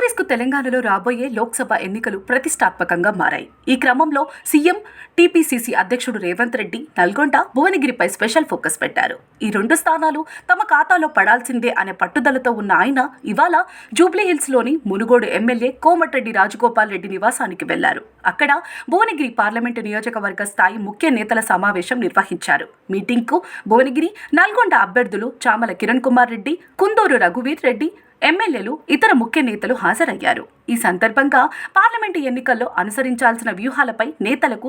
తెలంగాణలో రాబోయే లోక్సభ ఎన్నికలు ప్రతిష్టాత్మకంగా మారాయి. ఈ క్రమంలో సీఎం టీపీసీసీ అధ్యక్షుడు రేవంత్ రెడ్డి నల్గొండ భువనగిరిపై స్పెషల్ ఫోకస్ పెట్టారు. ఈ రెండు స్థానాలు తమ ఖాతాలో పడాల్సిందే అనే పట్టుదలతో ఉన్న ఆయన ఇవాళ జూబ్లీహిల్స్లోని మునుగోడు ఎమ్మెల్యే కోమటిరెడ్డి రాజగోపాల్ రెడ్డి నివాసానికి వెళ్ళారు. అక్కడ భువనగిరి పార్లమెంటు నియోజకవర్గ స్థాయి ముఖ్య నేతల సమావేశం నిర్వహించారు. మీటింగ్కు భువనగిరి నల్గొండ అభ్యర్థులు చామల కిరణ్ కుమార్ రెడ్డి కుందూరు రఘువీర్ రెడ్డి ఎమ్మెల్యేలు ఇతర ముఖ్య నేతలు హాజరయ్యారు. ఈ సందర్భంగా పార్లమెంటు ఎన్నికల్లో అనుసరించాల్సిన వ్యూహాలపై నేతలకు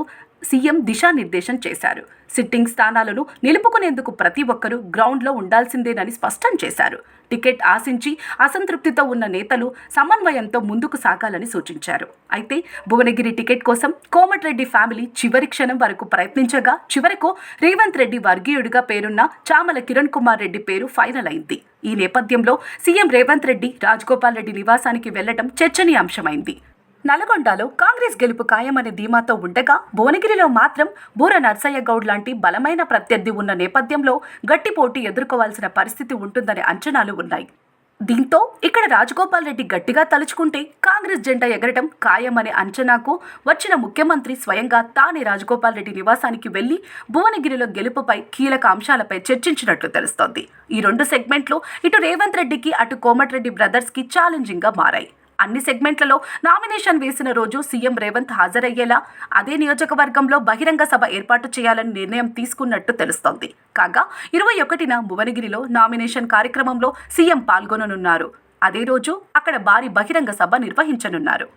సీఎం దిశానిర్దేశం చేశారు. సిట్టింగ్ స్థానాలను నిలుపుకునేందుకు ప్రతి ఒక్కరూ గ్రౌండ్లో ఉండాల్సిందేనని స్పష్టం చేశారు. టికెట్ ఆశించి అసంతృప్తితో ఉన్న నేతలు సమన్వయంతో ముందుకు సాగాలని సూచించారు. అయితే భువనగిరి టికెట్ కోసం కోమటిరెడ్డి ఫ్యామిలీ చివరి క్షణం వరకు ప్రయత్నించగా చివరకు రేవంత్ రెడ్డి వర్గీయుడిగా పేరున్న చామల కిరణ్ కుమార్ రెడ్డి పేరు ఫైనల్ అయింది. ఈ నేపథ్యంలో సీఎం రేవంత్ రెడ్డి రాజగోపాల్ రెడ్డి నివాసానికి వెళ్ళడం చర్చనీయాంశమైంది. నల్గొండలో కాంగ్రెస్ గెలుపు ఖాయమనే ధీమాతో ఉండగా భువనగిరిలో మాత్రం బూర నర్సయ్య గౌడ్ లాంటి బలమైన ప్రత్యర్థి ఉన్న నేపథ్యంలో గట్టి పోటీ ఎదుర్కోవాల్సిన పరిస్థితి ఉంటుందనే అంచనాలు ఉన్నాయి. దీంతో ఇక్కడ రాజగోపాల్ రెడ్డి గట్టిగా తలుచుకుంటే కాంగ్రెస్ జెండా ఎగరటం ఖాయమనే అంచనాకు వచ్చిన ముఖ్యమంత్రి స్వయంగా తానే రాజగోపాల్ రెడ్డి నివాసానికి వెళ్ళి భువనగిరిలో గెలుపుపై కీలక అంశాలపై చర్చించినట్లు తెలుస్తోంది. ఈ రెండు సెగ్మెంట్లు ఇటు రేవంత్ రెడ్డికి అటు కోమటిరెడ్డి బ్రదర్స్కి ఛాలెంజింగ్గా మారాయి. అన్ని సెగ్మెంట్లలో నామినేషన్ వేసిన రోజు సీఎం రేవంత్ హాజరయ్యేలా అదే నియోజకవర్గంలో బహిరంగ సభ ఏర్పాటు చేయాలని నిర్ణయం తీసుకున్నట్టు తెలుస్తోంది. కాగా ఇరవై ఒకటిన భువనగిరిలో నామినేషన్ కార్యక్రమంలో సీఎం పాల్గొననున్నారు. అదే రోజు అక్కడ భారీ బహిరంగ సభ నిర్వహించనున్నారు.